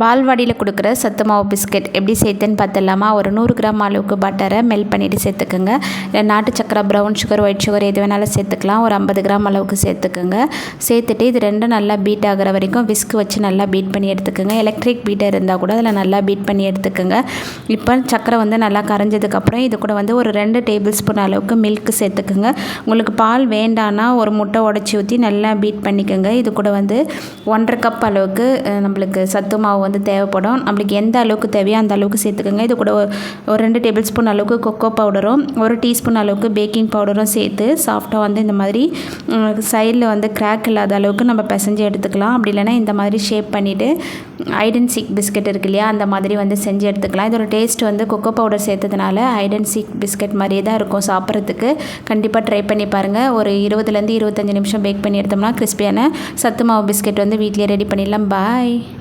பால்வாடியில் கொடுக்குற சத்து மாவு பிஸ்கெட் எப்படி சேர்த்துன்னு பார்த்துடலாமா? ஒரு நூறு கிராம் அளவுக்கு பட்டரை மெல்ட் பண்ணிவிட்டு சேர்த்துக்குங்க. இல்லை நாட்டு சக்கரை ப்ரௌன் சுகர் ஒயிட் சுகர் எது வேணாலும் சேர்த்துக்கலாம். ஒரு ஐம்பது கிராம் அளவுக்கு சேர்த்துக்குங்க. சேர்த்துட்டு இது ரெண்டும் நல்லா பீட் ஆகிற வரைக்கும் விஸ்க் வச்சு நல்லா பீட் பண்ணி எடுத்துக்கோங்க. எலக்ட்ரிக் பீட்டர் இருந்தால் கூட அதில் நல்லா பீட் பண்ணி எடுத்துக்கோங்க. இப்போ சக்கரை வந்து நல்லா கரைஞ்சதுக்கப்புறம் இது கூட வந்து ஒரு ரெண்டு டேபிள் ஸ்பூன் அளவுக்கு மில்க் சேர்த்துக்குங்க. உங்களுக்கு பால் வேண்டான்னா ஒரு முட்டை உடச்சி ஊற்றி நல்லா பீட் பண்ணிக்கோங்க. இது கூட வந்து ஒன்றரை கப் அளவுக்கு நம்மளுக்கு சத்து மாவு வந்து தேவைப்படும். நம்மளுக்கு எந்த அளவுக்கு தேவையோ அந்த அளவுக்கு சேர்த்துக்கோங்க. இது கூட ஒரு- ரெண்டு டேபிள் ஸ்பூன் அளவுக்கு கொக்கோ பவுடரும் ஒரு டீஸ்பூன் அளவுக்கு பேக்கிங் பவுடரும் சேர்த்து சாஃப்டாக வந்து இந்த மாதிரி சைடில் வந்து கிராக் இல்லாத அளவுக்கு நம்ம பிசைஞ்சு எடுத்துக்கலாம். அப்படி இல்லைன்னா இந்த மாதிரி ஷேப் பண்ணிவிட்டு ஐடன் சீக் பிஸ்கெட் இருக்கு இல்லையா அந்த மாதிரி வந்து செஞ்சு எடுத்துக்கலாம். இதோட டேஸ்ட் வந்து கொக்கோ பவுடர் சேர்த்ததுனால ஐடன் சீக் பிஸ்கெட் மாதிரியே தான் இருக்கும் சாப்பிட்றதுக்கு. கண்டிப்பாக ட்ரை பண்ணி பாருங்கள் ஒரு இருபதுலேருந்து இருபத்தஞ்சி நிமிஷம் பேக் பண்ணி எடுத்தோம்னா கிறிஸ்பியான சத்து மாவு பிஸ்கெட் வந்து வீட்டிலேயே ரெடி பண்ணிடலாம். பாய்